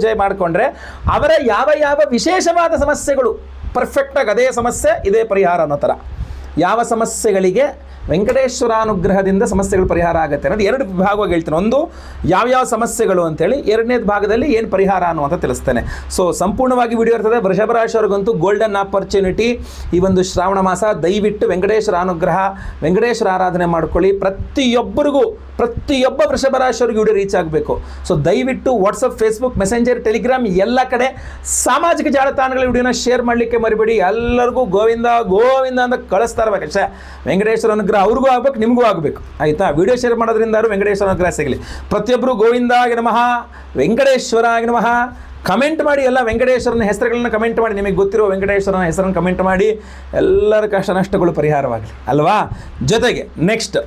ಪೂಜೆ ಮಾಡಿಕೊಂಡ್ರೆ ಅವರ ಯಾವ ಯಾವ ವಿಶೇಷವಾದ ಸಮಸ್ಯೆಗಳು ಪರ್ಫೆಕ್ಟಾಗಿ ಅದೇ ಸಮಸ್ಯೆ, ಇದೇ ಪರಿಹಾರ ಅನ್ನೋ ಥರ. ಯಾವ ಸಮಸ್ಯೆಗಳಿಗೆ ವೆಂಕಟೇಶ್ವರ ಅನುಗ್ರಹದಿಂದ ಸಮಸ್ಯೆಗಳು ಪರಿಹಾರ ಆಗುತ್ತೆ ಅನ್ನೋದು ಎರಡು ಭಾಗವಾಗಿ ಹೇಳ್ತೇನೆ. ಒಂದು ಯಾವ್ಯಾವ ಸಮಸ್ಯೆಗಳು ಅಂತೇಳಿ, ಎರಡನೇದು ಭಾಗದಲ್ಲಿ ಏನು ಪರಿಹಾರ ಅನ್ನುವಂಥ ತಿಳಿಸ್ತೇನೆ. ಸೊ ಸಂಪೂರ್ಣವಾಗಿ ವಿಡಿಯೋ ಇರ್ತದೆ. ವೃಷಭ ರಾಶಿಯವ್ರಿಗಂತೂ ಗೋಲ್ಡನ್ ಆಪರ್ಚುನಿಟಿ ಈ ಒಂದು ಶ್ರಾವಣ ಮಾಸ ದಯವಿಟ್ಟು ವೆಂಕಟೇಶ್ವರ ಅನುಗ್ರಹ ವೆಂಕಟೇಶ್ವರ ಆರಾಧನೆ ಮಾಡ್ಕೊಳ್ಳಿ. ಪ್ರತಿಯೊಬ್ಬರಿಗೂ ಪ್ರತಿಯೊಬ್ಬ ವೃಷಭ ರಾಶಿಯವ್ರಿಗೆ ವಿಡಿಯೋ ರೀಚ್ ಆಗಬೇಕು. ಸೊ ದಯವಿಟ್ಟು ವಾಟ್ಸಪ್ ಫೇಸ್ಬುಕ್ ಮೆಸೆಂಜರ್ ಟೆಲಿಗ್ರಾಮ್ ಎಲ್ಲ ಕಡೆ ಸಾಮಾಜಿಕ ಜಾಲತಾಣಗಳ ವಿಡಿಯೋನ ಶೇರ್ ಮಾಡಲಿಕ್ಕೆ ಮರಿಬೇಡಿ. ಎಲ್ಲರಿಗೂ ಗೋವಿಂದ ಗೋವಿಂದ ಅಂತ ಕಳಿಸ್ತಾ ಇರಬೇಕು ಅಷ್ಟೇ. ವೆಂಕಟೇಶ್ವರ ಅನುಗ್ರಹ ಅವ್ರಿಗೂ ಆಗ್ಬೇಕು, ನಿಮಗೂ ಆಗಬೇಕು. ಆಯಿತಾ? ವಿಡಿಯೋ ಶೇರ್ ಮಾಡೋದ್ರಿಂದ ವೆಂಕಟೇಶ್ವರ ಅನುಗ್ರಹ ಸಿಗಲಿ. ಪ್ರತಿಯೊಬ್ಬರು ಮಹಾ ನಮಃ ವೆಂಕಟೇಶ್ವರಾಗಿ ನಮಃ. ಕಮೆಂಟ್ ಮಾಡಿ, ಎಲ್ಲ ವೆಂಕಟೇಶ್ವರನ ಹೆಸರುಗಳನ್ನ ಕಮೆಂಟ್ ಮಾಡಿ. ನಿಮಗೆ ಗೊತ್ತಿರೋ ವೆಂಕಟೇಶ್ವರನ ಹೆಸರನ್ನು ಕಮೆಂಟ್ ಮಾಡಿ. ಎಲ್ಲರ ಕಷ್ಟ ನಷ್ಟಗಳು ಪರಿಹಾರವಾಗಲಿ. ಅಲ್ವಾ? ಜೊತೆಗೆ ನೆಕ್ಸ್ಟ್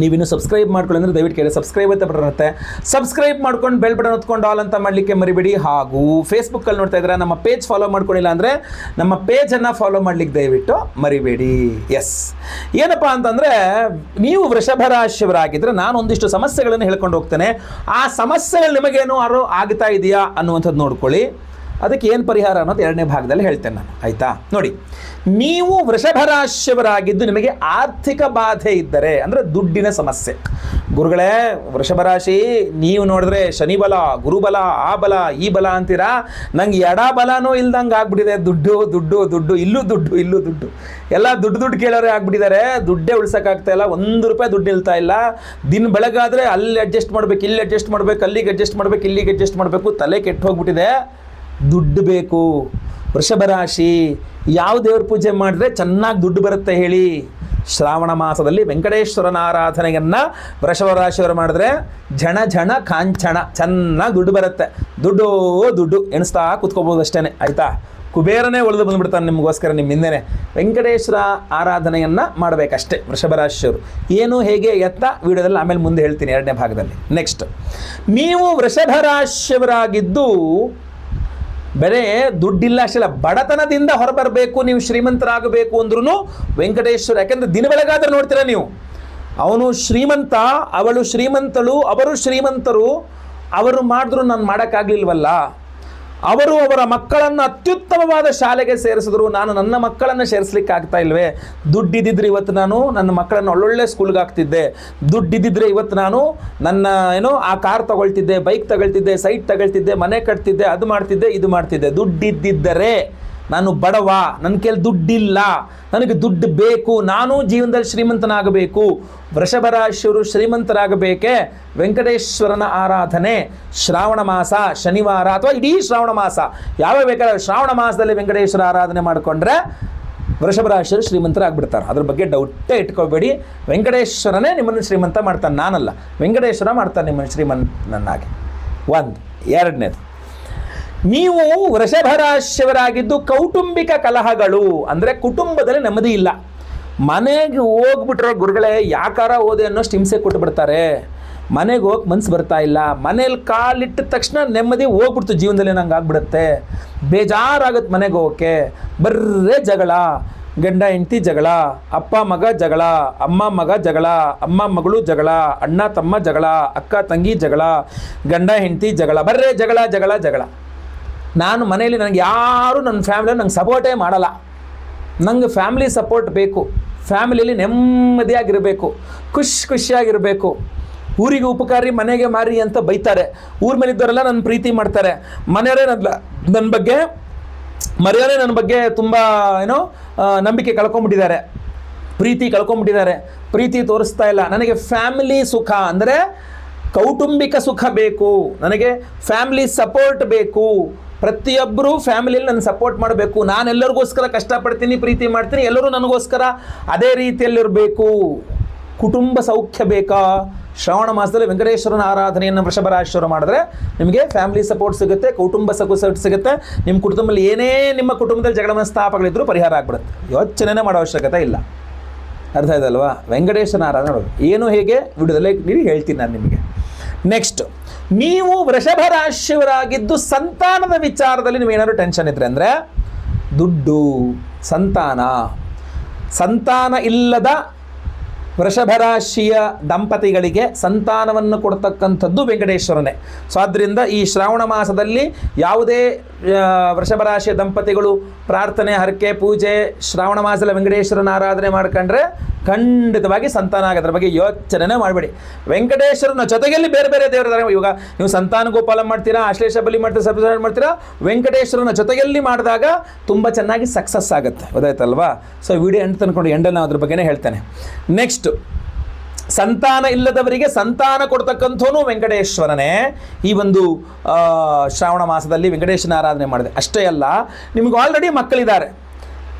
ನೀವಿನ್ನು ಸಬ್ಸ್ಕ್ರೈಬ್ ಮಾಡ್ಕೊಳ್ಳಿ ಅಂದರೆ ದಯವಿಟ್ಟು ಕೇಳಿ. ಸಬ್ಸ್ಕ್ರೈಬ್ ಅಂತ ಬರುತ್ತೆ. ಸಬ್ಸ್ಕ್ರೈಬ್ ಮಾಡ್ಕೊಂಡು ಬೆಲ್ ಬಟನ್ ಹೊತ್ಕೊಂಡು ಆಲ್ ಅಂತ ಮಾಡಲಿಕ್ಕೆ ಮರಿಬೇಡಿ. ಹಾಗೂ ಫೇಸ್ಬುಕ್ಕಲ್ಲಿ ನೋಡ್ತಾ ಇದ್ರೆ ನಮ್ಮ ಪೇಜ್ ಫಾಲೋ ಮಾಡ್ಕೊಂಡಿಲ್ಲ ಅಂದರೆ ನಮ್ಮ ಪೇಜನ್ನು ಫಾಲೋ ಮಾಡ್ಲಿಕ್ಕೆ ದಯವಿಟ್ಟು ಮರಿಬೇಡಿ. ಎಸ್ ಏನಪ್ಪ ಅಂತಂದರೆ ನೀವು ವೃಷಭ ರಾಶಿಯವರಾಗಿದ್ದರೆ ನಾನು ಒಂದಿಷ್ಟು ಸಮಸ್ಯೆಗಳನ್ನು ಹೇಳ್ಕೊಂಡು ಹೋಗ್ತೇನೆ. ಆ ಸಮಸ್ಯೆಗಳು ನಿಮಗೇನು ಆರೋ ಆಗ್ತಾ ಇದೆಯಾ ಅನ್ನುವಂಥದ್ದು ನೋಡ್ಕೊಳ್ಳಿ. ಅದಕ್ಕೆ ಏನು ಪರಿಹಾರ ಅನ್ನೋದು ಎರಡನೇ ಭಾಗದಲ್ಲಿ ಹೇಳ್ತೇನೆ ನಾನು, ಆಯಿತಾ? ನೋಡಿ, ನೀವು ವೃಷಭ ರಾಶಿಯವರಾಗಿದ್ದು ನಿಮಗೆ ಆರ್ಥಿಕ ಬಾಧೆ ಇದ್ದರೆ, ಅಂದರೆ ದುಡ್ಡಿನ ಸಮಸ್ಯೆ. ಗುರುಗಳೇ ವೃಷಭ ರಾಶಿ ನೀವು ನೋಡಿದ್ರೆ ಶನಿಬಲ, ಗುರುಬಲ, ಆ ಬಲ, ಈ ಬಲ ಅಂತೀರಾ? ನಂಗೆ ಎಡ ಬಲನೂ ಇಲ್ದಂಗೆ ಆಗ್ಬಿಟ್ಟಿದೆ. ದುಡ್ಡು ದುಡ್ಡು ದುಡ್ಡು, ಇಲ್ಲೂ ದುಡ್ಡು ಇಲ್ಲೂ ದುಡ್ಡು. ಎಲ್ಲ ದುಡ್ಡು ದುಡ್ಡು ಕೇಳೋರೆ ಆಗ್ಬಿಟ್ಟಿದ್ದಾರೆ. ದುಡ್ಡೇ ಉಳ್ಸೋಕ್ಕಾಗ್ತಾ ಇಲ್ಲ. ಒಂದು ರೂಪಾಯಿ ದುಡ್ಡು ಇಲ್ತಾ ಇಲ್ಲ. ದಿನ ಬೆಳಗಾದರೆ ಅಲ್ಲಿ ಅಡ್ಜಸ್ಟ್ ಮಾಡ್ಬೇಕು, ಇಲ್ಲಿ ಅಡ್ಜಸ್ಟ್ ಮಾಡ್ಬೇಕು, ಅಲ್ಲಿಗೆ ಅಡ್ಜಸ್ಟ್ ಮಾಡ್ಬೇಕು, ಇಲ್ಲಿಗೆ ಅಡ್ಜಸ್ಟ್ ಮಾಡಬೇಕು, ತಲೆ ಕೆಟ್ಟು ಹೋಗ್ಬಿಟ್ಟಿದೆ. ದುಡ್ಡು ಬೇಕು. ವೃಷಭ ರಾಶಿ, ಯಾವ ದೇವ್ರ ಪೂಜೆ ಮಾಡಿದ್ರೆ ಚೆನ್ನಾಗಿ ದುಡ್ಡು ಬರುತ್ತೆ ಹೇಳಿ. ಶ್ರಾವಣ ಮಾಸದಲ್ಲಿ ವೆಂಕಟೇಶ್ವರನ ಆರಾಧನೆಯನ್ನು ವೃಷಭ ರಾಶಿಯವರು ಮಾಡಿದ್ರೆ ಝಣ ಝಣ ಕಾಂಚಣ ಚೆನ್ನಾಗಿ ದುಡ್ಡು ಬರುತ್ತೆ. ದುಡ್ಡು ದುಡ್ಡು ಎಣಿಸ್ತಾ ಕುತ್ಕೋಬೋದು ಅಷ್ಟೇ ಆಯಿತಾ? ಕುಬೇರನೇ ಉಳಿದು ಬಂದ್ಬಿಡ್ತಾನೆ ನಿಮಗೋಸ್ಕರ ನಿಮ್ಮ ಹಿಂದೆನೆ. ವೆಂಕಟೇಶ್ವರ ಆರಾಧನೆಯನ್ನು ಮಾಡಬೇಕಷ್ಟೇ ವೃಷಭ ರಾಶಿಯವರು. ಏನು, ಹೇಗೆ, ಎತ್ತ? ವಿಡಿಯೋದಲ್ಲಿ ಆಮೇಲೆ ಮುಂದೆ ಹೇಳ್ತೀನಿ ಎರಡನೇ ಭಾಗದಲ್ಲಿ. ನೆಕ್ಸ್ಟ್ ನೀವು ವೃಷಭ ರಾಶಿಯವರಾಗಿದ್ದು ಬರೇ ದುಡ್ಡಿಲ್ಲ ಅಷ್ಟಿಲ್ಲ. ಬಡತನದಿಂದ ಹೊರಬರಬೇಕು, ನೀವು ಶ್ರೀಮಂತರಾಗಬೇಕು ಅಂದ್ರೂ ವೆಂಕಟೇಶ್ವರ. ಯಾಕೆಂದ್ರೆ ದಿನ ಬೆಳಗಾದ್ರೆ ನೋಡ್ತೀರಾ ನೀವು? ಅವನು ಶ್ರೀಮಂತ, ಅವಳು ಶ್ರೀಮಂತಳು, ಅವರು ಶ್ರೀಮಂತರು, ಅವರು ಮಾಡಿದ್ರು ನಾನು ಮಾಡೋಕ್ಕಾಗಲಿಲ್ವಲ್ಲ? ಅವರು ಅವರ ಮಕ್ಕಳನ್ನು ಅತ್ಯುತ್ತಮವಾದ ಶಾಲೆಗೆ ಸೇರಿಸಿದ್ರು. ನಾನು ನನ್ನ ಮಕ್ಕಳನ್ನು ಸೇರಿಸ್ಲಿಕ್ಕೆ ಆಗ್ತಾ ಇಲ್ವೇ? ದುಡ್ಡಿದ್ದಿದ್ರೆ ಇವತ್ತು ನಾನು ನನ್ನ ಮಕ್ಕಳನ್ನು ಒಳ್ಳೊಳ್ಳೆ ಸ್ಕೂಲ್ಗೆ ಹಾಕ್ತಿದ್ದೆ. ದುಡ್ಡಿದ್ದಿದ್ರೆ ಇವತ್ತು ನಾನು ನನ್ನ, ಏನೋ, ಆ ಕಾರ್ ತಗೊಳ್ತಿದ್ದೆ ಬೈಕ್ ತಗೊಳ್ತಿದ್ದೆ ಸೈಟ್ ತಗೊಳ್ತಿದ್ದೆ, ಮನೆ ಕಟ್ತಿದ್ದೆ, ಅದು ಮಾಡ್ತಿದ್ದೆ, ಇದು ಮಾಡ್ತಿದ್ದೆ. ದುಡ್ಡಿದ್ದಿದ್ದರೆ ನಾನು ಬಡವ ನನ್ನ ಕೈಲಿ ದುಡ್ಡಿಲ್ಲ, ನನಗೆ ದುಡ್ಡು ಬೇಕು, ನಾನು ಜೀವನದಲ್ಲಿ ಶ್ರೀಮಂತನಾಗಬೇಕು. ವೃಷಭ ಶ್ರೀಮಂತರಾಗಬೇಕೆ? ವೆಂಕಟೇಶ್ವರನ ಆರಾಧನೆ, ಶ್ರಾವಣ ಮಾಸ, ಶನಿವಾರ ಅಥವಾ ಇಡೀ ಶ್ರಾವಣ ಮಾಸ. ಯಾವ ಬೇಕಾದ್ರೆ ಶ್ರಾವಣ ಮಾಸದಲ್ಲಿ ವೆಂಕಟೇಶ್ವರ ಆರಾಧನೆ ಮಾಡಿಕೊಂಡ್ರೆ ವೃಷಭ ರಾಶಿಯರು ಶ್ರೀಮಂತರಾಗ್ಬಿಡ್ತಾರೆ. ಅದ್ರ ಬಗ್ಗೆ ಡೌಟೇ ಇಟ್ಕೋಬೇಡಿ. ವೆಂಕಟೇಶ್ವರನೇ ನಿಮ್ಮನ್ನು ಶ್ರೀಮಂತ ಮಾಡ್ತಾನೆ. ನಾನಲ್ಲ. ವೆಂಕಟೇಶ್ವರ ಮಾಡ್ತಾನೆ ನಿಮ್ಮನ್ನು ಶ್ರೀಮಂತನನ್ನಾಗಿ ಒಂದು, ಎರಡನೇದು. ನೀವು ವೃಷಭರಾಶಿಯವರಾಗಿದ್ದು ಕೌಟುಂಬಿಕ ಕಲಹಗಳು, ಅಂದರೆ ಕುಟುಂಬದಲ್ಲಿ ನೆಮ್ಮದಿ ಇಲ್ಲ. ಮನೆಗೆ ಹೋಗ್ಬಿಟ್ರೆ ಗುರುಗಳೇ, ಯಾಕಾರ ಓದೆ ಅನ್ನೋಷ್ಟು ಹಿಂಸೆ ಕೊಟ್ಬಿಡ್ತಾರೆ ಮನೆಗೆ ಹೋಗಿ ಮನ್ಸು ಬರ್ತಾ ಇಲ್ಲ. ಮನೇಲಿ ಕಾಲಿಟ್ಟ ತಕ್ಷಣ ನೆಮ್ಮದಿ ಹೋಗ್ಬಿಡ್ತು ಜೀವನದಲ್ಲಿ ನಂಗೆ ಆಗ್ಬಿಡುತ್ತೆ. ಬೇಜಾರಾಗುತ್ತೆ ಮನೆಗೆ ಹೋಗೋಕ್ಕೆ. ಬರ್ರೇ ಜಗಳ. ಗಂಡ, ಹೆಂಡತಿ ಜಗಳ. ಅಪ್ಪ, ಮಗ ಜಗಳ. ಅಮ್ಮ, ಮಗ ಜಗಳ. ಅಮ್ಮ, ಮಗಳು ಜಗಳ. ಅಣ್ಣ, ತಮ್ಮ ಜಗಳ. ಅಕ್ಕ, ತಂಗಿ ಜಗಳ. ಗಂಡ, ಹೆಂಡತಿ ಜಗಳ. ಬರ್ರೇ ಜಗಳ ಜಗಳ ಜಗಳ. ನಾನು ಮನೆಯಲ್ಲಿ ನನಗೆ ಯಾರು ನನ್ನ ಫ್ಯಾಮಿಲಿ ನಂಗೆ ಸಪೋರ್ಟೇ ಮಾಡಲ್ಲ. ನಂಗೆ ಫ್ಯಾಮಿಲಿ ಸಪೋರ್ಟ್ ಬೇಕು. ಫ್ಯಾಮಿಲಿಯಲ್ಲಿ ನೆಮ್ಮದಿಯಾಗಿರಬೇಕು. ಖುಷಿ ಖುಷಿಯಾಗಿರಬೇಕು. ಊರಿಗೆ ಉಪಕಾರಿ ಮನೆಗೆ ಮಾರಿ ಅಂತ ಬೈತಾರೆ. ಊರ ಮೇಲಿದ್ದವರೆಲ್ಲ ನನ್ನ ಪ್ರೀತಿ ಮಾಡ್ತಾರೆ. ಮನೆಯವರೇ ನನ್ನ ನನ್ನ ಬಗ್ಗೆ, ಮರೆಯವರೇ ನನ್ನ ಬಗ್ಗೆ ತುಂಬ ಏನೋ ನಂಬಿಕೆ ಕಳ್ಕೊಂಬಿಟ್ಟಿದ್ದಾರೆ. ಪ್ರೀತಿ ಕಳ್ಕೊಂಬಿಟ್ಟಿದ್ದಾರೆ. ಪ್ರೀತಿ ತೋರಿಸ್ತಾ ಇಲ್ಲ. ನನಗೆ ಫ್ಯಾಮಿಲಿ ಸುಖ ಅಂದರೆ ಕೌಟುಂಬಿಕ ಸುಖ ಬೇಕು. ನನಗೆ ಫ್ಯಾಮಿಲಿ ಸಪೋರ್ಟ್ ಬೇಕು. ಪ್ರತಿಯೊಬ್ಬರು ಫ್ಯಾಮಿಲಿಯಲ್ಲಿ ನನ್ನ ಸಪೋರ್ಟ್ ಮಾಡಬೇಕು. ನಾನು ಎಲ್ಲರಿಗೋಸ್ಕರ ಕಷ್ಟಪಡ್ತೀನಿ, ಪ್ರೀತಿ ಮಾಡ್ತೀನಿ, ಎಲ್ಲರೂ ನನಗೋಸ್ಕರ ಅದೇ ರೀತಿಯಲ್ಲಿರಬೇಕು. ಕುಟುಂಬ ಸೌಖ್ಯ ಬೇಕಾ? ಶ್ರಾವಣ ಮಾಸದಲ್ಲಿ ವೆಂಕಟೇಶ್ವರನ ಆರಾಧನೆಯನ್ನು ವೃಷಭ ರಾಶಿಯವರು ಮಾಡಿದ್ರೆ ನಿಮಗೆ ಫ್ಯಾಮಿಲಿ ಸಪೋರ್ಟ್ ಸಿಗುತ್ತೆ, ಕುಟುಂಬ ಸಗು ಸಿಗುತ್ತೆ. ನಿಮ್ಮ ಕುಟುಂಬದಲ್ಲಿ ಏನೇ ನಿಮ್ಮ ಕುಟುಂಬದಲ್ಲಿ ಜಗಳ ಮನಸ್ತಾಪಗಳಿದ್ರೂ ಪರಿಹಾರ ಆಗ್ಬಿಡುತ್ತೆ. ಯೋಚನೆನೇ ಮಾಡೋ ಅವಶ್ಯಕತೆ ಇಲ್ಲ. ಅರ್ಥ ಆಯ್ತಲ್ವಾ? ವೆಂಕಟೇಶ್ವರನ ಆರಾಧನೆ ಏನು ಹೇಗೆ? ವಿಡಿಯೋದಲ್ಲೇ ನೀವು ಹೇಳ್ತೀನಿ ನಾನು ನಿಮಗೆ. ನೆಕ್ಸ್ಟ್ ನೀವು ವೃಷಭ ರಾಶಿಯವರಾಗಿದ್ದು ಸಂತಾನದ ವಿಚಾರದಲ್ಲಿ ನೀವೇನಾದ್ರು ಟೆನ್ಷನ್ ಇದ್ರೆ ಅಂದರೆ, ದುಡ್ಡು, ಸಂತಾನ. ಸಂತಾನ ಇಲ್ಲದ ವೃಷಭರಾಶಿಯ ದಂಪತಿಗಳಿಗೆ ಸಂತಾನವನ್ನು ಕೊಡ್ತಕ್ಕಂಥದ್ದು ವೆಂಕಟೇಶ್ವರನೇ. ಸೊ ಆದ್ದರಿಂದ ಈ ಶ್ರಾವಣ ಮಾಸದಲ್ಲಿ ಯಾವುದೇ ವೃಷಭ ವೃಷಭರಾಶಿಯ ದಂಪತಿಗಳು ಪ್ರಾರ್ಥನೆ, ಹರಕೆ, ಪೂಜೆ, ಶ್ರಾವಣ ಮಾಸದಲ್ಲಿ ವೆಂಕಟೇಶ್ವರನ ಆರಾಧನೆ ಮಾಡ್ಕೊಂಡ್ರೆ ಖಂಡಿತವಾಗಿ ಸಂತಾನ ಆಗೋದ್ರ ಬಗ್ಗೆ ಯೋಚನೆ ಮಾಡಬೇಡಿ. ವೆಂಕಟೇಶ್ವರನ ಜೊತೆಯಲ್ಲಿ ಬೇರೆ ಬೇರೆ ದೇವರ ಇವಾಗ ನೀವು ಸಂತಾನ ಗೋಪಾಲ ಮಾಡ್ತೀರಾ, ಆಶ್ಲೇಷ ಬಲಿ ಮಾಡ್ತೀರಾ ಸರ್ಪಸಂಹಾರ ಮಾಡ್ತೀರಾ, ವೆಂಕಟೇಶ್ವರನ ಜೊತೆಯಲ್ಲಿ ಮಾಡಿದಾಗ ತುಂಬ ಚೆನ್ನಾಗಿ ಸಕ್ಸಸ್ ಆಗುತ್ತೆ. ಗೊತ್ತಾಯ್ತಲ್ವಾ? ಸೊ ವಿಡಿಯೋ ಎಂಡ್ ತಂದ್ಕೊಂಡು ಎಂಡನ್ನು ನಾನು ಅದ್ರ ಬಗ್ಗೆನೇ ಹೇಳ್ತೇನೆ. ನೆಕ್ಸ್ಟ್ ಸಂತಾನ ಇಲ್ಲದವರಿಗೆ ಸಂತಾನ ಕೊಡ್ತಕ್ಕಂಥವನು ವೆಂಕಟೇಶ್ವರನೇ. ಈ ಒಂದು ಶ್ರಾವಣ ಮಾಸದಲ್ಲಿ ವೆಂಕಟೇಶನ ಆರಾಧನೆ ಮಾಡಿದೆ. ಅಷ್ಟೇ ಅಲ್ಲ, ನಿಮಗೆ ಆಲ್ರೆಡಿ ಮಕ್ಕಳಿದ್ದಾರೆ.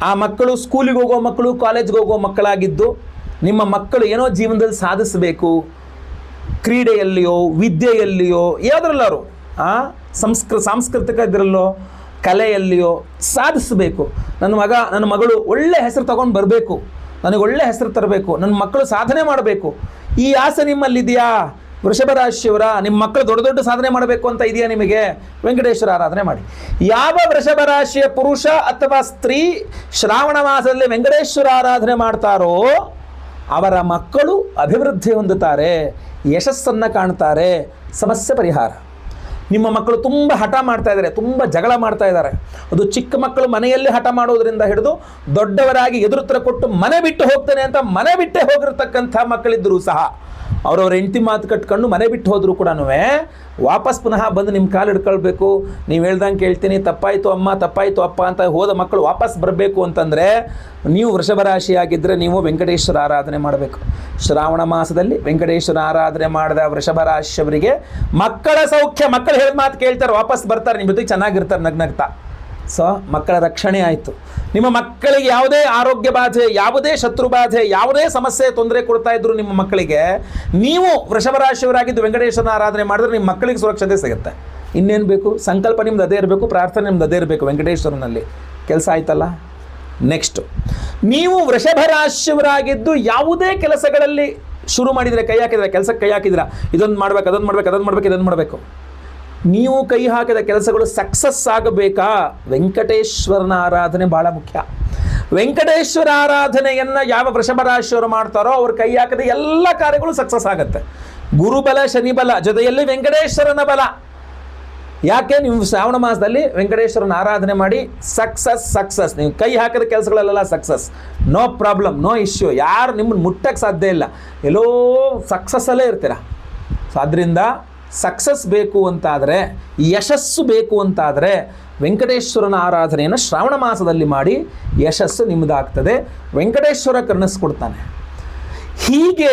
ಆ ಮಕ್ಕಳು ಸ್ಕೂಲಿಗೆ ಹೋಗೋ ಮಕ್ಕಳು ಕಾಲೇಜ್ಗೆ ಹೋಗೋ ಮಕ್ಕಳಾಗಿದ್ದು ನಿಮ್ಮ ಮಕ್ಕಳು ಏನೋ ಜೀವನದಲ್ಲಿ ಸಾಧಿಸಬೇಕು. ಕ್ರೀಡೆಯಲ್ಲಿಯೋ, ವಿದ್ಯೆಯಲ್ಲಿಯೋ ಯಾವುದ್ರಲ್ಲಾರು ಆ, ಸಂಸ್ಕೃ, ಸಾಂಸ್ಕೃತಿಕ ಇದರಲ್ಲೋ, ಕಲೆಯಲ್ಲಿಯೋ ಸಾಧಿಸಬೇಕು. ನನ್ನ ಮಗ, ನನ್ನ ಮಗಳು ಒಳ್ಳೆ ಹೆಸರು ತಗೊಂಡು ಬರಬೇಕು. ನನಗೆ ಒಳ್ಳೆ ಹೆಸರು ತರಬೇಕು. ನನ್ನ ಮಕ್ಕಳು ಸಾಧನೆ ಮಾಡಬೇಕು. ಈ ಆಸೆ ನಿಮ್ಮಲ್ಲಿದೆಯಾ? ವೃಷಭ ರಾಶಿಯವರ ನಿಮ್ಮ ಮಕ್ಕಳು ದೊಡ್ಡ ದೊಡ್ಡ ಸಾಧನೆ ಮಾಡಬೇಕು ಅಂತ ಇದೆಯಾ ನಿಮಗೆ? ವೆಂಕಟೇಶ್ವರ ಆರಾಧನೆ ಮಾಡಿ. ಯಾವ ವೃಷಭ ರಾಶಿಯ ಪುರುಷ ಅಥವಾ ಸ್ತ್ರೀ ಶ್ರಾವಣ ಮಾಸದಲ್ಲಿ ವೆಂಕಟೇಶ್ವರ ಆರಾಧನೆ ಮಾಡ್ತಾರೋ ಅವರ ಮಕ್ಕಳು ಅಭಿವೃದ್ಧಿ ಹೊಂದುತ್ತಾರೆ, ಯಶಸ್ಸನ್ನು ಕಾಣ್ತಾರೆ, ಸಮಸ್ಯೆ ಪರಿಹಾರ. ನಿಮ್ಮ ಮಕ್ಕಳು ತುಂಬ ಹಠ ಮಾಡ್ತಾ ಇದ್ದಾರೆ, ತುಂಬ ಜಗಳ ಮಾಡ್ತಾ ಇದ್ದಾರೆ. ಅದು ಚಿಕ್ಕ ಮಕ್ಕಳು ಮನೆಯಲ್ಲಿ ಹಠ ಮಾಡೋದ್ರಿಂದ ಹಿಡಿದು ದೊಡ್ಡವರಾಗಿ ಎದುರುತ್ತರ ಕೊಟ್ಟು ಮನೆ ಬಿಟ್ಟು ಹೋಗ್ತೇನೆ ಅಂತ ಮನೆ ಬಿಟ್ಟೇ ಹೋಗಿರ್ತಕ್ಕಂಥ ಮಕ್ಕಳಿದ್ದರೂ ಸಹ, ಅವರವ್ರ ಹೆಂಡತಿ ಮಾತು ಕಟ್ಕೊಂಡು ಮನೆ ಬಿಟ್ಟು ಹೋದರೂ ಕೂಡ ವಾಪಸ್ ಪುನಃ ಬಂದು ನಿಮ್ಮ ಕಾಲು ಹಿಡ್ಕೊಳ್ಬೇಕು. ನೀವು ಹೇಳ್ದಂಗೆ ಕೇಳ್ತೀನಿ, ತಪ್ಪಾಯಿತು ಅಮ್ಮ, ತಪ್ಪಾಯಿತು ಅಪ್ಪ ಅಂತ ಹೋದ ಮಕ್ಕಳು ವಾಪಸ್ ಬರಬೇಕು ಅಂತಂದರೆ ನೀವು ವೃಷಭ ರಾಶಿಯಾಗಿದ್ದರೆ ನೀವು ವೆಂಕಟೇಶ್ವರ ಆರಾಧನೆ ಮಾಡಬೇಕು. ಶ್ರಾವಣ ಮಾಸದಲ್ಲಿ ವೆಂಕಟೇಶ್ವರ ಆರಾಧನೆ ಮಾಡಿದ ವೃಷಭ ರಾಶಿಯವರಿಗೆ ಮಕ್ಕಳ ಸೌಖ್ಯ, ಮಕ್ಕಳು ಹೇಳಿದ ಮಾತು ಕೇಳ್ತಾರೆ, ವಾಪಸ್ ಬರ್ತಾರೆ, ನಿಮ್ಮ ಜೊತೆಗೆ ಚೆನ್ನಾಗಿರ್ತಾರೆ, ನಗ್ನಗ್ತಾ. ಸೊ, ಮಕ್ಕಳ ರಕ್ಷಣೆ ಆಯಿತು. ನಿಮ್ಮ ಮಕ್ಕಳಿಗೆ ಯಾವುದೇ ಆರೋಗ್ಯ ಬಾಧೆ, ಯಾವುದೇ ಶತ್ರು ಬಾಧೆ, ಯಾವುದೇ ಸಮಸ್ಯೆ, ತೊಂದರೆ ಕೊಡ್ತಾ ಇದ್ರು ನಿಮ್ಮ ಮಕ್ಕಳಿಗೆ ನೀವು ವೃಷಭ ರಾಶಿಯವರಾಗಿದ್ದು ವೆಂಕಟೇಶ್ವರನ ಆರಾಧನೆ ಮಾಡಿದ್ರೆ ನಿಮ್ಮ ಮಕ್ಕಳಿಗೆ ಸುರಕ್ಷತೆ ಸಿಗುತ್ತೆ. ಇನ್ನೇನು ಬೇಕು? ಸಂಕಲ್ಪ ನಿಮ್ದು ಅದೇ ಇರಬೇಕು, ಪ್ರಾರ್ಥನೆ ನಿಮ್ದು ಅದೇ ಇರಬೇಕು ವೆಂಕಟೇಶ್ವರನಲ್ಲಿ. ಕೆಲಸ ಆಯ್ತಲ್ಲ? ನೆಕ್ಸ್ಟ್ ನೀವು ವೃಷಭ ರಾಶಿಯವರಾಗಿದ್ದು ಯಾವುದೇ ಕೆಲಸಗಳಲ್ಲಿ ಶುರು ಮಾಡಿದರೆ ಕೈ ಹಾಕಿದ್ರೆ, ಕೆಲಸಕ್ಕೆ ಕೈ ಹಾಕಿದ್ರ ಇದೊಂದು ಮಾಡ್ಬೇಕು, ಅದೊಂದು ಮಾಡ್ಬೇಕು ಅದೊಂದು ಮಾಡ್ಬೇಕು, ಇದೊಂದು ಮಾಡಬೇಕು. ನೀವು ಕೈ ಹಾಕಿದ ಕೆಲಸಗಳು ಸಕ್ಸಸ್ ಆಗಬೇಕಾ? ವೆಂಕಟೇಶ್ವರನ ಆರಾಧನೆ ಬಹಳ ಮುಖ್ಯ. ವೆಂಕಟೇಶ್ವರ ಆರಾಧನೆಯನ್ನು ಯಾವ ವೃಷಭ ರಾಶಿಯವರು ಮಾಡ್ತಾರೋ ಅವ್ರ ಕೈ ಹಾಕಿದ ಎಲ್ಲ ಕಾರ್ಯಗಳು ಸಕ್ಸಸ್ ಆಗುತ್ತೆ. ಗುರುಬಲ, ಶನಿಬಲ ಜೊತೆಯಲ್ಲಿ ವೆಂಕಟೇಶ್ವರನ ಬಲ. ಯಾಕೆ? ನೀವು ಶ್ರಾವಣ ಮಾಸದಲ್ಲಿ ವೆಂಕಟೇಶ್ವರನ ಆರಾಧನೆ ಮಾಡಿ ಸಕ್ಸಸ್ ಸಕ್ಸಸ್ ನೀವು ಕೈ ಹಾಕಿದ ಕೆಲಸಗಳಲ್ಲೆಲ್ಲ success no problem no issue ಯಾರು ನಿಮ್ಮನ್ನು ಮುಟ್ಟಕ್ಕೆ ಸಾಧ್ಯ ಇಲ್ಲ. ಎಲ್ಲೋ ಸಕ್ಸಸ್ಸಲ್ಲೇ ಇರ್ತೀರ. ಸೊ ಅದರಿಂದ ಸಕ್ಸಸ್ ಬೇಕು ಅಂತಾದರೆ, ಯಶಸ್ಸು ಬೇಕು ಅಂತಾದರೆ ವೆಂಕಟೇಶ್ವರನ ಆರಾಧನೆಯನ್ನು ಶ್ರಾವಣ ಮಾಸದಲ್ಲಿ ಮಾಡಿ ಯಶಸ್ಸು ನಿಮ್ಮದಾಗ್ತದೆ ವೆಂಕಟೇಶ್ವರ ಕರ್ಣಿಸ್ಕೊಡ್ತಾನೆ ಹೀಗೆ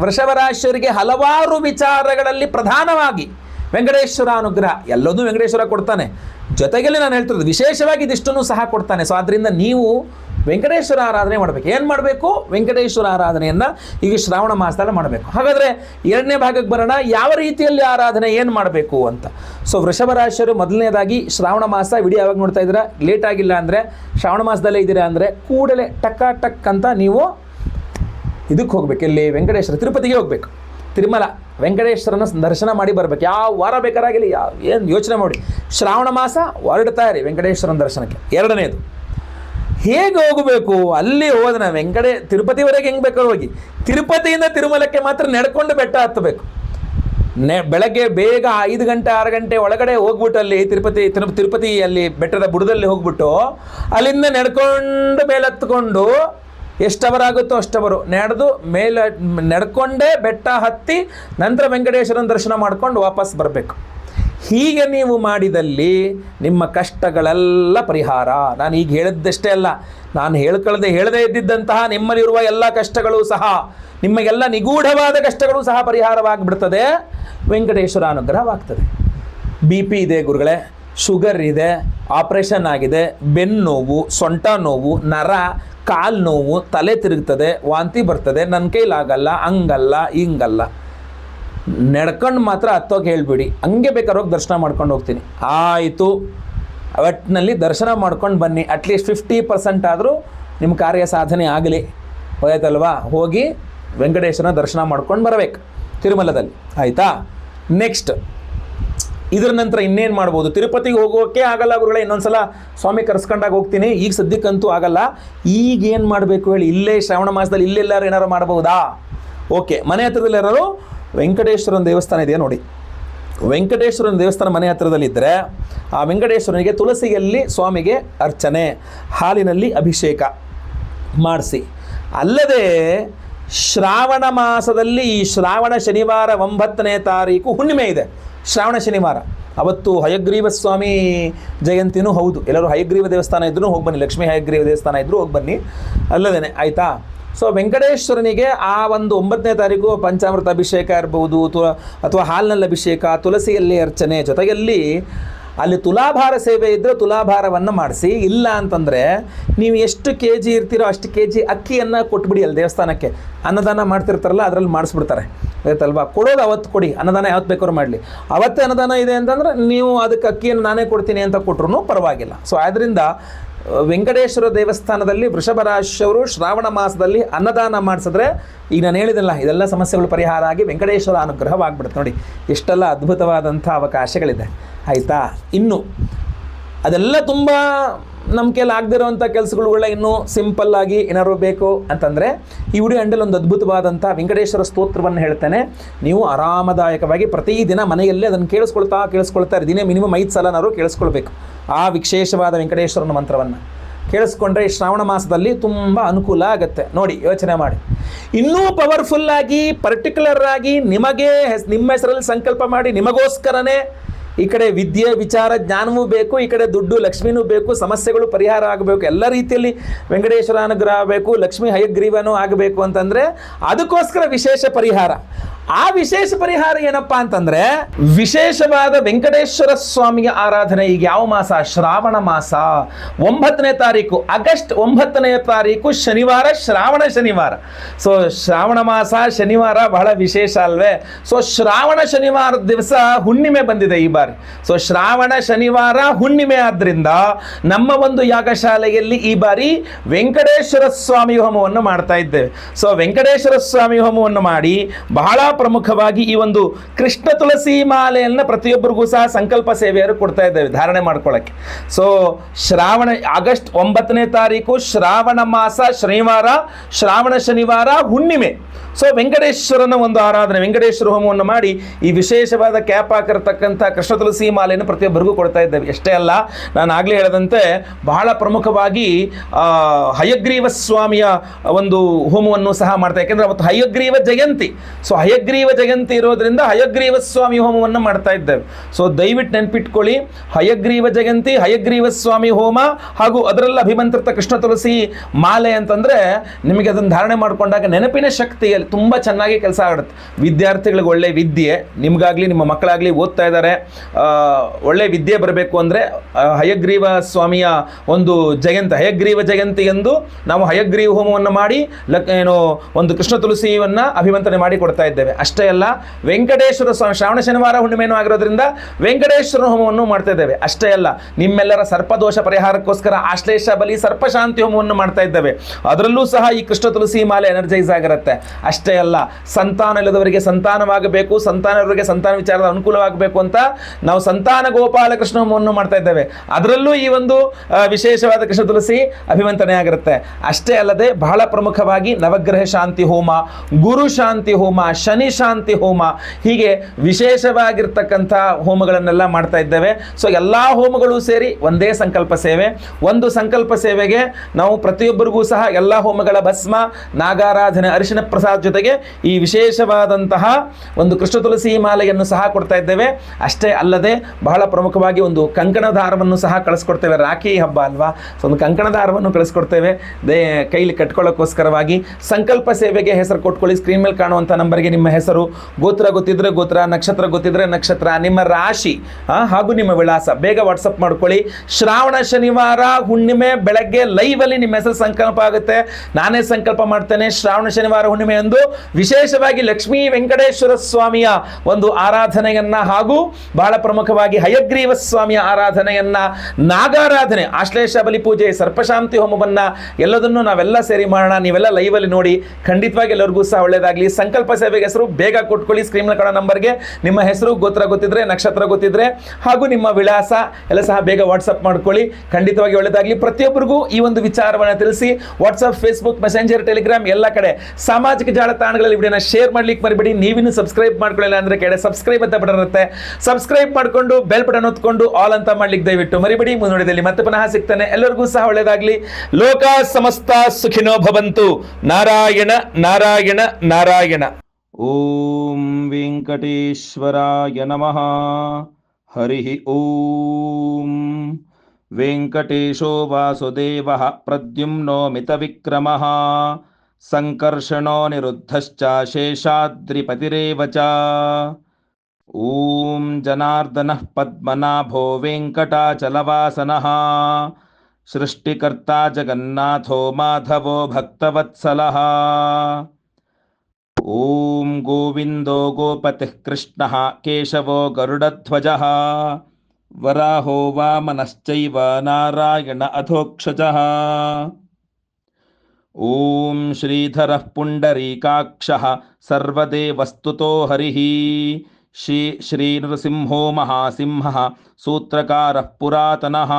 ವೃಷಭರಾಶಿಯವರಿಗೆ ಹಲವಾರು ವಿಚಾರಗಳಲ್ಲಿ ಪ್ರಧಾನವಾಗಿ ವೆಂಕಟೇಶ್ವರ ಅನುಗ್ರಹ ಎಲ್ಲದೂ ವೆಂಕಟೇಶ್ವರ ಕೊಡ್ತಾನೆ. ಜೊತೆಗೆಲ್ಲ ನಾನು ಹೇಳ್ತಿರೋದು ವಿಶೇಷವಾಗಿ ಇದಿಷ್ಟನ್ನು ಸಹ ಕೊಡ್ತಾನೆ. ಸೊ ಆದ್ದರಿಂದ ನೀವು ವೆಂಕಟೇಶ್ವರ ಆರಾಧನೆ ಮಾಡಬೇಕು. ಏನು ಮಾಡಬೇಕು? ವೆಂಕಟೇಶ್ವರ ಆರಾಧನೆಯನ್ನು ಈಗ ಶ್ರಾವಣ ಮಾಸದಲ್ಲಿ ಮಾಡಬೇಕು. ಹಾಗಾದರೆ ಎರಡನೇ ಭಾಗಕ್ಕೆ ಬರೋಣ. ಯಾವ ರೀತಿಯಲ್ಲಿ ಆರಾಧನೆ ಏನು ಮಾಡಬೇಕು ಅಂತ. ಸೊ ವೃಷಭ ರಾಶಿಯರು ಮೊದಲನೇದಾಗಿ ಶ್ರಾವಣ ಮಾಸ ವಿಡಿಯೋ ಯಾವಾಗ ನೋಡ್ತಾ ಇದ್ದೀರಾ? ಲೇಟ್ ಆಗಿಲ್ಲ ಅಂದರೆ, ಶ್ರಾವಣ ಮಾಸದಲ್ಲೇ ಇದ್ದೀರಾ ಅಂದರೆ ಕೂಡಲೇ ಟಕ್ಕ ಟಕ್ ಅಂತ ನೀವು ಇದಕ್ಕೆ ಹೋಗ್ಬೇಕು. ಇಲ್ಲಿ ವೆಂಕಟೇಶ್ವರ ತಿರುಪತಿಗೆ ಹೋಗ್ಬೇಕು. ತಿರುಮಲ. ವೆಂಕಟೇಶ್ವರನ ದರ್ಶನ ಮಾಡಿ ಬರಬೇಕು. ಯಾವ ವಾರ ಬೇಕಾರಾಗಲಿ ಯಾವ ಏನು ಯೋಚನೆ ಮಾಡಿ. ಶ್ರಾವಣ ಮಾಸ ಹೊರಡ್ತಾ ಇರಿ ವೆಂಕಟೇಶ್ವರನ ದರ್ಶನಕ್ಕೆ. ಎರಡನೇದು. ಹೇಗೆ ಹೋಗಬೇಕು? ಅಲ್ಲಿ ಹೋದ್ರೆ ವೆಂಕಟೇ ತಿರುಪತಿವರೆಗೆ ಹೆಂಗೆ ಬೇಕಾದ್ರೂ ಹೋಗಿ ತಿರುಪತಿಯಿಂದ ತಿರುಮಲಕ್ಕೆ ಮಾತ್ರ ನಡ್ಕೊಂಡು ಬೆಟ್ಟ ಹತ್ತಬೇಕು. ನೆ, ಬೆಳಗ್ಗೆ ಬೇಗ ಐದು ಗಂಟೆ, ಆರು ಗಂಟೆ ಒಳಗಡೆ ಹೋಗ್ಬಿಟ್ಟು ಅಲ್ಲಿ ತಿರುಪತಿ, ತಿರುಪ, ತಿರುಪತಿ ಅಲ್ಲಿ ಬೆಟ್ಟದ ಬುಡದಲ್ಲಿ ಹೋಗ್ಬಿಟ್ಟು ಅಲ್ಲಿಂದ ನಡ್ಕೊಂಡು ಮೇಲೆ ಹತ್ಕೊಂಡು ಎಷ್ಟು ಅವರ್ ಆಗುತ್ತೋ ಅಷ್ಟವರು ನಡೆದು ಮೇಲೆ, ನಡ್ಕೊಂಡೇ ಬೆಟ್ಟ ಹತ್ತಿ ನಂತರ ವೆಂಕಟೇಶ್ವರನ ದರ್ಶನ ಮಾಡ್ಕೊಂಡು ವಾಪಸ್ ಬರಬೇಕು. ಹೀಗೆ ನೀವು ಮಾಡಿದಲ್ಲಿ ನಿಮ್ಮ ಕಷ್ಟಗಳೆಲ್ಲ ಪರಿಹಾರ. ನಾನು ಈಗ ಹೇಳಿದ್ದಷ್ಟೇ ಅಲ್ಲ, ನಾನು ಹೇಳ್ಕೊಳ್ಳದೆ ಹೇಳದೇ ಇದ್ದಿದ್ದಂತಹ ನಿಮ್ಮಲ್ಲಿರುವ ಎಲ್ಲ ಕಷ್ಟಗಳು ಸಹ, ನಿಮಗೆಲ್ಲ ನಿಗೂಢವಾದ ಕಷ್ಟಗಳು ಸಹ ಪರಿಹಾರವಾಗಿಬಿಡ್ತದೆ. ವೆಂಕಟೇಶ್ವರ ಅನುಗ್ರಹವಾಗ್ತದೆ. ಬಿ ಪಿ ಇದೆ ಗುರುಗಳೇ, ಶುಗರ್ ಇದೆ, ಆಪ್ರೇಷನ್ ಆಗಿದೆ ಬೆನ್ನು ನೋವು, ಸೊಂಟ ನೋವು, ನರ, ಕಾಲು ನೋವು, ತಲೆ ತಿರುಗ್ತದೆ, ವಾಂತಿ ಬರ್ತದೆ ನನ್ನ ಕೈಲಾಗಲ್ಲ, ಹಂಗಲ್ಲ, ಹಿಂಗಲ್ಲ. ನಡ್ಕೊಂಡು ಮಾತ್ರ ಹತ್ತೋಗಿ ಹೇಳ್ಬಿಡಿ. ಹಂಗೆ ಬೇಕಾದ್ರೆ ಹೋಗಿ ದರ್ಶನ ಮಾಡ್ಕೊಂಡು ಹೋಗ್ತೀನಿ. ಆಯಿತು. ಒಟ್ಟಿನಲ್ಲಿ ದರ್ಶನ ಮಾಡ್ಕೊಂಡು ಬನ್ನಿ. ಅಟ್ಲೀಸ್ಟ್ ಫಿಫ್ಟಿ ಪರ್ಸೆಂಟ್ ಆದರೂ ನಿಮ್ಮ ಕಾರ್ಯ ಸಾಧನೆ ಆಗಲಿ. ಹೋಯ್ತಲ್ವಾ? ಹೋಗಿ ವೆಂಕಟೇಶ್ವರನ ದರ್ಶನ ಮಾಡ್ಕೊಂಡು ಬರಬೇಕು. ತಿರುಮಲದಲ್ಲಿ. ಆಯಿತಾ? ನೆಕ್ಸ್ಟ್ ಇದರ ನಂತರ ಇನ್ನೇನು ಮಾಡ್ಬೋದು? ತಿರುಪತಿಗೆ ಹೋಗೋಕೆ ಆಗಲ್ಲ ಗುರುಗಳೇ. ಇನ್ನೊಂದ್ಸಲ ಸ್ವಾಮಿ ಕರ್ಸ್ಕೊಂಡಾಗ ಹೋಗ್ತೀನಿ. ಈಗ ಸದ್ಯಕ್ಕಂತೂ ಆಗಲ್ಲ. ಈಗ ಏನು ಮಾಡಬೇಕು ಹೇಳಿ? ಇಲ್ಲೇ ಶ್ರಾವಣ ಮಾಸದಲ್ಲಿ ಇಲ್ಲೆಲ್ಲರೂ ಏನಾರು ಮಾಡ್ಬೋದಾ? ಓಕೆ ಮನೆ ಹತ್ರದಲ್ಲಿ ಯಾರು ವೆಂಕಟೇಶ್ವರನ ದೇವಸ್ಥಾನ ಇದೆಯಾ ನೋಡಿ. ವೆಂಕಟೇಶ್ವರನ ದೇವಸ್ಥಾನ ಮನೆ ಹತ್ತಿರದಲ್ಲಿದ್ದರೆ ಆ ವೆಂಕಟೇಶ್ವರನಿಗೆ ತುಳಸಿಯಲ್ಲಿ ಸ್ವಾಮಿಗೆ ಅರ್ಚನೆ, ಹಾಲಿನಲ್ಲಿ ಅಭಿಷೇಕ ಮಾಡಿಸಿ. ಅಲ್ಲದೆ ಶ್ರಾವಣ ಮಾಸದಲ್ಲಿ ಈ ಶ್ರಾವಣ ಶನಿವಾರ ಒಂಬತ್ತನೇ ತಾರೀಕು ಹುಣ್ಣಿಮೆ ಇದೆ. ಶ್ರಾವಣ ಶನಿವಾರ. ಅವತ್ತು ಹಯಗ್ರೀವ ಸ್ವಾಮಿ ಜಯಂತಿನೂ ಹೌದು. ಎಲ್ಲರೂ ಹಯಗ್ರೀವ ದೇವಸ್ಥಾನ ಇದ್ರೂ ಹೋಗಿ ಬನ್ನಿ. ಲಕ್ಷ್ಮೀ ಹಯಗ್ರೀವ ದೇವಸ್ಥಾನ ಇದ್ದರೂ ಹೋಗಿ ಬನ್ನಿ. ಅಲ್ಲದೇ ಆಯಿತಾ? ಸೊ ವೆಂಕಟೇಶ್ವರನಿಗೆ ಆ ಒಂದು ಒಂಬತ್ತನೇ ತಾರೀಕು ಪಂಚಾಮೃತ ಅಭಿಷೇಕ ಇರ್ಬೋದು ಅಥವಾ ಹಾಲಿನಲ್ಲಿ ಅಭಿಷೇಕ ತುಳಸಿಯಲ್ಲಿ ಅರ್ಚನೆ ಜೊತೆಯಲ್ಲಿ ಅಲ್ಲಿ ತುಲಾಭಾರ ಸೇವೆ ಇದ್ದರೆ ತುಲಾಭಾರವನ್ನು ಮಾಡಿಸಿ. ಇಲ್ಲ ಅಂತಂದರೆ ನೀವು ಎಷ್ಟು ಕೆ ಜಿ ಇರ್ತೀರೋ ಅಷ್ಟು ಕೆ ಜಿ ಅಕ್ಕಿಯನ್ನು ಕೊಟ್ಬಿಡಿ ಅಲ್ಲಿ ದೇವಸ್ಥಾನಕ್ಕೆ. ಅನ್ನದಾನ ಮಾಡ್ತಿರ್ತಾರಲ್ಲ, ಅದರಲ್ಲಿ ಮಾಡಿಸ್ಬಿಡ್ತಾರೆ. ಆಯ್ತಲ್ವಾ? ಕೊಡೋದು ಅವತ್ತು ಕೊಡಿ, ಅನ್ನದಾನ ಯಾವತ್ತು ಬೇಕಾದ್ರೂ ಮಾಡಲಿ. ಅವತ್ತೇ ಅನ್ನದಾನ ಇದೆ ಅಂತಂದ್ರೆ ನೀವು ಅದಕ್ಕೆ ಅಕ್ಕಿಯನ್ನು ನಾನೇ ಕೊಡ್ತೀನಿ ಅಂತ ಕೊಟ್ರು ಪರವಾಗಿಲ್ಲ. ಸೊ ಆದ್ದರಿಂದ ವೆಂಕಟೇಶ್ವರ ದೇವಸ್ಥಾನದಲ್ಲಿ ವೃಷಭರಾಶಿಯವರು ಶ್ರಾವಣ ಮಾಸದಲ್ಲಿ ಅನ್ನದಾನ ಮಾಡಿಸಿದ್ರೆ, ಈಗ ನಾನು ಹೇಳಿದಲ್ಲ ಇದೆಲ್ಲ ಸಮಸ್ಯೆಗಳು ಪರಿಹಾರ ಆಗಿ ವೆಂಕಟೇಶ್ವರ ಅನುಗ್ರಹವಾಗ್ಬಿಡುತ್ತೆ ನೋಡಿ. ಇಷ್ಟೆಲ್ಲ ಅದ್ಭುತವಾದಂಥ ಅವಕಾಶಗಳಿದೆ. ಆಯಿತಾ? ಇನ್ನು ಅದೆಲ್ಲ ತುಂಬ ನಮ್ಮ ಕೈಲಿ ಆಗದಿರೋವಂಥ ಕೆಲಸಗಳುಗಳ ಇನ್ನೂ ಸಿಂಪಲ್ ಆಗಿ ಏನಾದ್ರು ಬೇಕು ಅಂತಂದರೆ ಈ ವಿಡಿಯೋ ಹ್ಯಾಂಡಲ್ ಒಂದು ಅದ್ಭುತವಾದಂಥ ವೆಂಕಟೇಶ್ವರ ಸ್ತೋತ್ರವನ್ನು ಹೇಳ್ತೇನೆ. ನೀವು ಆರಾಮದಾಯಕವಾಗಿ ಪ್ರತಿದಿನ ಮನೆಯಲ್ಲೇ ಅದನ್ನು ಕೇಳಿಸ್ಕೊಳ್ತಾ ಕೇಳಿಸ್ಕೊಳ್ತಾ ದಿನೇ ಮಿನಿಮಮ್ ಐದು ಸಲನಾದ್ರು ಕೇಳಿಸ್ಕೊಳ್ಬೇಕು. ಆ ವಿಶೇಷವಾದ ವೆಂಕಟೇಶ್ವರನ ಮಂತ್ರವನ್ನು. ಕೇಳಿಸ್ಕೊಂಡ್ರೆ ಶ್ರಾವಣ ಮಾಸದಲ್ಲಿ ತುಂಬ ಅನುಕೂಲ ಆಗುತ್ತೆ. ನೋಡಿ, ಯೋಚನೆ ಮಾಡಿ. ಇನ್ನೂ ಪವರ್ಫುಲ್ ಆಗಿ ಪರ್ಟಿಕ್ಯುಲರ್ ಆಗಿ ನಿಮಗೆ ನಿಮ್ಮ ಹೆಸರಲ್ಲಿ ಸಂಕಲ್ಪ ಮಾಡಿ, ನಿಮಗೋಸ್ಕರನೇ ಈ ಕಡೆ ವಿದ್ಯೆ, ವಿಚಾರ, ಜ್ಞಾನವೂ ಬೇಕು, ಈ ಕಡೆ ದುಡ್ಡು, ಲಕ್ಷ್ಮಿನೂ ಬೇಕು, ಸಮಸ್ಯೆಗಳು ಪರಿಹಾರ ಆಗಬೇಕು, ಎಲ್ಲ ರೀತಿಯಲ್ಲಿ ವೆಂಕಟೇಶ್ವರ ಅನುಗ್ರಹ ಆಗಬೇಕು, ಲಕ್ಷ್ಮಿ ಹಯಗ್ರೀವನೂ ಆಗಬೇಕು ಅಂತಂದರೆ ಅದಕ್ಕೋಸ್ಕರ ವಿಶೇಷ ಪರಿಹಾರ. ಆ ವಿಶೇಷ ಪರಿಹಾರ ಏನಪ್ಪಾ ಅಂತಂದ್ರೆ ವಿಶೇಷವಾದ ವೆಂಕಟೇಶ್ವರ ಸ್ವಾಮಿಯ ಆರಾಧನೆ ಈಗ ಯಾವ ಮಾಸ? ಶ್ರಾವಣ ಮಾಸ. ಒಂಬತ್ತನೇ ತಾರೀಕು, ಆಗಸ್ಟ್ ಒಂಬತ್ತನೇ ತಾರೀಕು ಶನಿವಾರ, ಶ್ರಾವಣ ಶನಿವಾರ. ಸೊ ಶ್ರಾವಣ ಮಾಸ, ಶನಿವಾರ ಬಹಳ ವಿಶೇಷ ಅಲ್ವೇ? ಸೊ ಶ್ರಾವಣ ಶನಿವಾರ ದಿವಸ ಹುಣ್ಣಿಮೆ ಬಂದಿದೆ ಈ ಬಾರಿ. ಸೊ ಶ್ರಾವಣ ಶನಿವಾರ ಹುಣ್ಣಿಮೆ ಆದ್ರಿಂದ ನಮ್ಮ ಒಂದು ಯಾಗಶಾಲೆಯಲ್ಲಿ ಈ ಬಾರಿ ವೆಂಕಟೇಶ್ವರ ಸ್ವಾಮಿ ಹೋಮವನ್ನು ಮಾಡ್ತಾ ಇದ್ದೇವೆ. ಸೊ ವೆಂಕಟೇಶ್ವರ ಸ್ವಾಮಿ ಹೋಮವನ್ನು ಮಾಡಿ ಬಹಳ ಪ್ರಮುಖವಾಗಿ ಈ ಒಂದು ಕೃಷ್ಣ ತುಳಸಿ ಮಾಲೆಯನ್ನು ಪ್ರತಿಯೊಬ್ಬರಿಗೂ ಸಹ ಸಂಕಲ್ಪ ಸೇವೆಯರು ಕೊಡ್ತಾ ಇದ್ದೇವೆ, ಧಾರಣೆ ಮಾಡ್ಕೊಳ್ಳೋಕ್ಕೆ ಸೊ ಶ್ರಾವಣ, ಆಗಸ್ಟ್ ಒಂಬತ್ತನೇ ತಾರೀಕು ಶ್ರಾವಣ ಮಾಸ ಶನಿವಾರ, ಶ್ರಾವಣ ಶನಿವಾರ ಹುಣ್ಣಿಮೆ. ಸೊ ವೆಂಕಟೇಶ್ವರನ ಒಂದು ಆರಾಧನೆ, ವೆಂಕಟೇಶ್ವರ ಹೋಮವನ್ನು ಮಾಡಿ ಈ ವಿಶೇಷವಾದ ಕ್ಯಾಪ್ ಹಾಕಿರತಕ್ಕಂಥ ಕೃಷ್ಣ ತುಳಸಿ ಮಾಲೆಯನ್ನು ಪ್ರತಿಯೊಬ್ಬರಿಗೂ ಕೊಡ್ತಾ ಇದ್ದೇವೆ. ಎಷ್ಟೇ ಅಲ್ಲ, ನಾನು ಆಗಲೇ ಹೇಳಿದಂತೆ ಬಹಳ ಪ್ರಮುಖವಾಗಿ ಹಯಗ್ರೀವ ಸ್ವಾಮಿಯ ಒಂದು ಹೋಮವನ್ನು ಸಹ ಮಾಡ್ತಾ ಯಾಕೆಂದ್ರೆ ಅವತ್ತು ಹಯಗ್ರೀವ ಜಯಂತಿ. ಸೊ ಹಯಗ್ರೀವ ಜಯಂತಿ ಇರೋದ್ರಿಂದ ಹಯಗ್ರೀವ ಸ್ವಾಮಿ ಹೋಮವನ್ನು ಮಾಡ್ತಾ ಇದ್ದೇವೆ. ಸೊ ದಯವಿಟ್ಟು ನೆನ್ಪಿಟ್ಕೊಳ್ಳಿ, ಹಯಗ್ರೀವ ಜಯಂತಿ, ಹಯಗ್ರೀವ ಸ್ವಾಮಿ ಹೋಮ ಹಾಗೂ ಅದರಲ್ಲಿ ಅಭಿಮಂತ್ರಿತ ಕೃಷ್ಣ ತುಳಸಿ ಮಾಲೆ ಅಂತಂದ್ರೆ ನಿಮಗೆ ಅದನ್ನು ಧಾರಣೆ ಮಾಡಿಕೊಂಡಾಗ ನೆನಪಿನ ಶಕ್ತಿಯಲ್ಲಿ ತುಂಬ ಚೆನ್ನಾಗಿ ಕೆಲಸ ಆಗುತ್ತೆ. ವಿದ್ಯಾರ್ಥಿಗಳಿಗೆ ಒಳ್ಳೆ ವಿದ್ಯೆ, ನಿಮಗಾಗಲಿ, ನಿಮ್ಮ ಮಕ್ಕಳಾಗ್ಲಿ ಓದ್ತಾ ಇದ್ದಾರೆ. ಒಳ್ಳೆ ವಿದ್ಯೆ ಬರಬೇಕು ಅಂದರೆ ಹಯಗ್ರೀವ ಸ್ವಾಮಿಯ ಒಂದು ಜಯಂತಿ, ಹಯಗ್ರೀವ ಜಯಂತಿ ಎಂದು ನಾವು ಹಯಗ್ರೀವ ಹೋಮವನ್ನು ಮಾಡಿ, ಲಕ್, ಏನು, ಒಂದು ಕೃಷ್ಣ ತುಳಸಿಯನ್ನು ಅಭಿಮಂತ್ರಣೆ ಮಾಡಿ ಕೊಡ್ತಾ ಇದ್ದೇವೆ. ಅಷ್ಟೇ ಅಲ್ಲ, ವೆಂಕಟೇಶ್ವರ ಶ್ರಾವಣ ಶನಿವಾರ ಹುಣ್ಣಿಮೆಯನ್ನು ಆಗಿರೋದ್ರಿಂದ ವೆಂಕಟೇಶ್ವರ ಹೋಮವನ್ನು ಮಾಡ್ತಾ ಇದ್ದೇವೆ. ಅಷ್ಟೇ ಅಲ್ಲ, ನಿಮ್ಮೆಲ್ಲರ ಸರ್ಪದೋಷ ಪರಿಹಾರಕ್ಕೋಸ್ಕರ ಆಶ್ಲೇಷ ಬಲಿ ಸರ್ಪಶಾಂತಿ ಹೋಮವನ್ನು ಮಾಡ್ತಾ ಇದ್ದೇವೆ. ಅದರಲ್ಲೂ ಸಹ ಈ ಕೃಷ್ಣ ತುಳಸಿ ಮಾಲೆ ಎನರ್ಜೈಸ್ ಆಗಿರುತ್ತೆ. ಅಷ್ಟೇ ಅಲ್ಲ, ಸಂತಾನ ಇಲ್ಲದವರಿಗೆ ಸಂತಾನವಾಗಬೇಕು ಸಂತಾನವರಿಗೆ ಸಂತಾನ ವಿಚಾರದ ಅನುಕೂಲವಾಗಬೇಕು ಅಂತ ನಾವು ಸಂತಾನ ಗೋಪಾಲ ಕೃಷ್ಣ ಹೋಮವನ್ನು ಮಾಡ್ತಾ ಇದ್ದೇವೆ. ಅದರಲ್ಲೂ ಈ ಒಂದು ವಿಶೇಷವಾದ ಕೃಷ್ಣ ತುಳಸಿ ಅಭಿವಂತನೆ ಆಗಿರುತ್ತೆ. ಅಷ್ಟೇ ಅಲ್ಲದೆ ಬಹಳ ಪ್ರಮುಖವಾಗಿ ನವಗ್ರಹ ಶಾಂತಿ ಹೋಮ, ಗುರು ಶಾಂತಿ ಹೋಮ ಶಾಂತಿ ಹೋಮ ಹೀಗೆ ವಿಶೇಷವಾಗಿರ್ತಕ್ಕಂಥ ಹೋಮಗಳನ್ನೆಲ್ಲ ಮಾಡ್ತಾ ಇದ್ದೇವೆ. ಸೊ ಎಲ್ಲ ಹೋಮಗಳು ಸೇರಿ ಒಂದೇ ಸಂಕಲ್ಪ ಸೇವೆ. ಒಂದು ಸಂಕಲ್ಪ ಸೇವೆಗೆ ನಾವು ಪ್ರತಿಯೊಬ್ಬರಿಗೂ ಸಹ ಎಲ್ಲ ಹೋಮಗಳ ಭಸ್ಮ, ನಾಗಾರಾಧನೆ, ಅರಿಶಿನ ಪ್ರಸಾದ ಜೊತೆಗೆ ಈ ವಿಶೇಷವಾದಂತಹ ಒಂದು ಕೃಷ್ಣ ತುಳಸಿ ಮಾಲೆಯನ್ನು ಸಹ ಕೊಡ್ತಾ ಇದ್ದೇವೆ. ಅಷ್ಟೇ ಅಲ್ಲದೆ ಬಹಳ ಪ್ರಮುಖವಾಗಿ ಒಂದು ಕಂಕಣ ದಾರವನ್ನು ಸಹ ಕಳಿಸ್ಕೊಡ್ತೇವೆ. ರಾಖಿ ಹಬ್ಬ ಅಲ್ವಾ? ಸೊ ಒಂದು ಕಂಕಣ ದಾರವನ್ನು ಕಳಿಸ್ಕೊಡ್ತೇವೆ. ದೇ, ಕೈಲಿ ಕಟ್ಕೊಳ್ಳೋಕ್ಕೋಸ್ಕರವಾಗಿ ಸಂಕಲ್ಪ ಸೇವೆಗೆ ಹೆಸರು ಕೊಟ್ಕೊಳ್ಳಿ. ಸ್ಕ್ರೀನ್ ಮೇಲೆ ಕಾಣುವಂಥ ನಂಬರ್ಗೆ ನಿಮ್ಮ ಹೆಸರು? ಗೋತ್ರ ಗೊತ್ತಿದ್ರೆ ಗೋತ್ರ, ನಕ್ಷತ್ರ ಗೊತ್ತಿದ್ರೆ ನಕ್ಷತ್ರ. ನಿಮ್ಮ ರಾಶಿ ಹಾಗೂ ನಿಮ್ಮ ವಿಳಾಸ. ಬೇಗ ವಾಟ್ಸಪ್ ಮಾಡ್ಕೊಳ್ಳಿ. ಶ್ರಾವಣ, ಶನಿವಾರ, ಹುಣ್ಣಿಮೆ, ಬೆಳಗ್ಗೆ ಲೈವ್ ಅಲ್ಲಿ ನಿಮ್ಮ ಹೆಸರು ಸಂಕಲ್ಪ ಆಗುತ್ತೆ. ನಾನೇ ಸಂಕಲ್ಪ ಮಾಡ್ತೇನೆ. ಶ್ರಾವಣ, ಶನಿವಾರ, ಹುಣ್ಣಿಮೆ ಎಂದು ವಿಶೇಷವಾಗಿ ಲಕ್ಷ್ಮೀ ವೆಂಕಟೇಶ್ವರ ಸ್ವಾಮಿಯ ಒಂದು ಆರಾಧನೆಯನ್ನ ಹಾಗೂ ಬಹಳ ಪ್ರಮುಖವಾಗಿ ಹಯಗ್ರೀವ ಸ್ವಾಮಿಯ ಆರಾಧನೆಯನ್ನ, ನಾಗಾರಾಧನೆ, ಆಶ್ಲೇಷ ಬಲಿ ಪೂಜೆ, ಸರ್ಪಶಾಂತಿ ಹೋಮವನ್ನ ಎಲ್ಲದನ್ನು ನಾವೆಲ್ಲ ಸೇರಿ ಮಾಡೋಣ. ನೀವೆಲ್ಲ ಲೈವ್ ಅಲ್ಲಿ ನೋಡಿ ಖಂಡಿತವಾಗಿ ಎಲ್ಲರಿಗೂ ಸಹ ಒಳ್ಳೇದಾಗಲಿ. ಸಂಕಲ್ಪ ಸೇವೆಗೆ ಹೆಸರು ಬೇಗ ಕೊಟ್ಕೊಳ್ಳಿ ಸ್ಕ್ರೀನ್ ಕಾಣೋ ನಂಬರ್ಗೆ ನಿಮ್ಮ ಹೆಸರು ಗೋತ್ರ ಗೊತ್ತಿದ್ರೆ, ನಕ್ಷತ್ರ ಗೊತ್ತಿದ್ರೆ, ಹಾಗೂ ನಿಮ್ಮ ವಿಳಾಸ ಎಲ್ಲ ಸಹ ಬೇಗ ವಾಟ್ಸಪ್ ಮಾಡ್ಕೊಳ್ಳಿ. ಖಂಡಿತವಾಗಿ ಒಳ್ಳೆಯದಾಗಲಿ ಪ್ರತಿಯೊಬ್ಬರಿಗೂ ಈ ಒಂದು ವಿಚಾರವನ್ನು ತಿಳಿಸಿ ವಾಟ್ಸಪ್ ಫೇಸ್ಬುಕ್ ಮೆಸೆಂಜರ್ ಟೆಲಿಗ್ರಾಮ್ ಎಲ್ಲ ಕಡೆ ಸಾಮಾಜಿಕ ಜಾಲತಾಣಗಳಲ್ಲಿ ವಿಡಿಯೋನ ಶೇರ್ ಮಾಡ್ಲಿಕ್ಕೆ ಮರಿಬೇಡಿ. ನೀವಿನ್ನು ಸಬ್ಸ್ಕ್ರೈಬ್ ಮಾಡ್ಕೊಳ್ಳಿಲ್ಲ ಅಂದ್ರೆ ಕೆಡೆ ಸಬ್ಸ್ಕ್ರೈಬ್ ಅಂತ ಬಟನ್ ಇರುತ್ತೆ. ಸಬ್ಸ್ಕ್ರೈಬ್ ಮಾಡ್ಕೊಂಡು ಬೆಲ್ ಬಟನ್ ಹೊತ್ಕೊಂಡು ಆಲ್ ಅಂತ ಮಾಡ್ಲಿಕ್ಕೆ ದಯವಿಟ್ಟು ಮರಿಬೇಡಿ. ಮುಂದುವರಿದಲ್ಲಿ ಮತ್ತೆ ಪುನಃ ಸಿಗ್ತಾನೆ. ಎಲ್ಲರಿಗೂ ಸಹ ಒಳ್ಳೆಯದಾಗಲಿ ಲೋಕ ಸಮಸ್ತ ಸುಖಿನೋ ಭವಂತು. ನಾರಾಯಣ ನಾರಾಯಣ ನಾರಾಯಣ. ॐ वेङ्कटेश्वराय नमः। हरिः ॐ। वेङ्कटेशो वासुदेवः प्रद्युम्नो मितविक्रमः। सङ्कर्षणो निरुद्धश्च शेषाद्रिपतिरेव च। ॐ जनार्दनः पद्मनाभो वेङ्कटाचलवासनः। सृष्टिकर्ता जगन्नाथो माधवो भक्तवत्सलः। ॐ गोविन्दो गोपतिः कृष्णः केशवो गरुडध्वजः। वराहो वामनश्चैव नारायण अधोक्षजः। ॐ श्रीधरः पुण्डरीकाक्षः सर्वदेवस्तुतो हरिः। श्री श्रीनृसिंहो महासिंहः सूत्रकारः पुरातनः।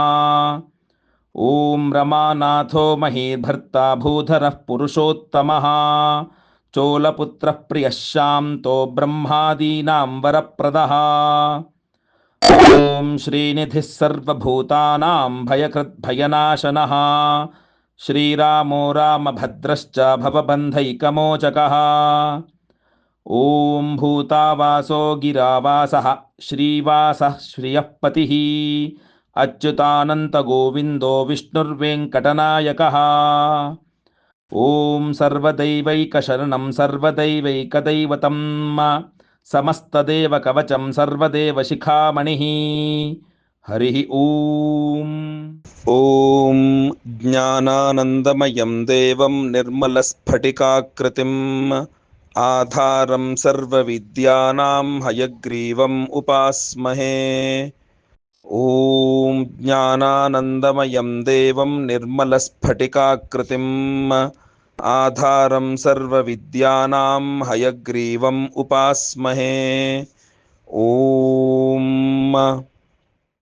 ॐ रमानाथो महीभर्ता भूधरः पुरुषोत्तमः। चोलपुत्रः प्रियः शान्तो ब्रह्मादीनां वरप्रदः ॐ श्रीनिधिः सर्वभूतानां भयकृद्भयनाशनः श्रीरामो रामभद्रश्च भवबन्धैकमोचकः ॐ भूतावासो गिरावासः श्रीवासः श्रियः पतिः अच्युतानन्तगोविन्दो विष्णुर्वेङ्कटनायकः ॐ सर्वदैवैकशरणं सर्वदैवैकदैवतं समस्तदेवकवचं सर्वदेवशिखामणिः। हरिः ॐ। ॐ ज्ञानानन्दमयं देवं निर्मलस्फटिकाकृतिम् आधारं सर्वविद्यानां हयग्रीवम् उपास्महे ॐ ज्ञानानन्दमयं देवं निर्मलस्फटिकाकृतिम् आधारं सर्वविद्यानां हयग्रीवम् उपास्महे। ॐ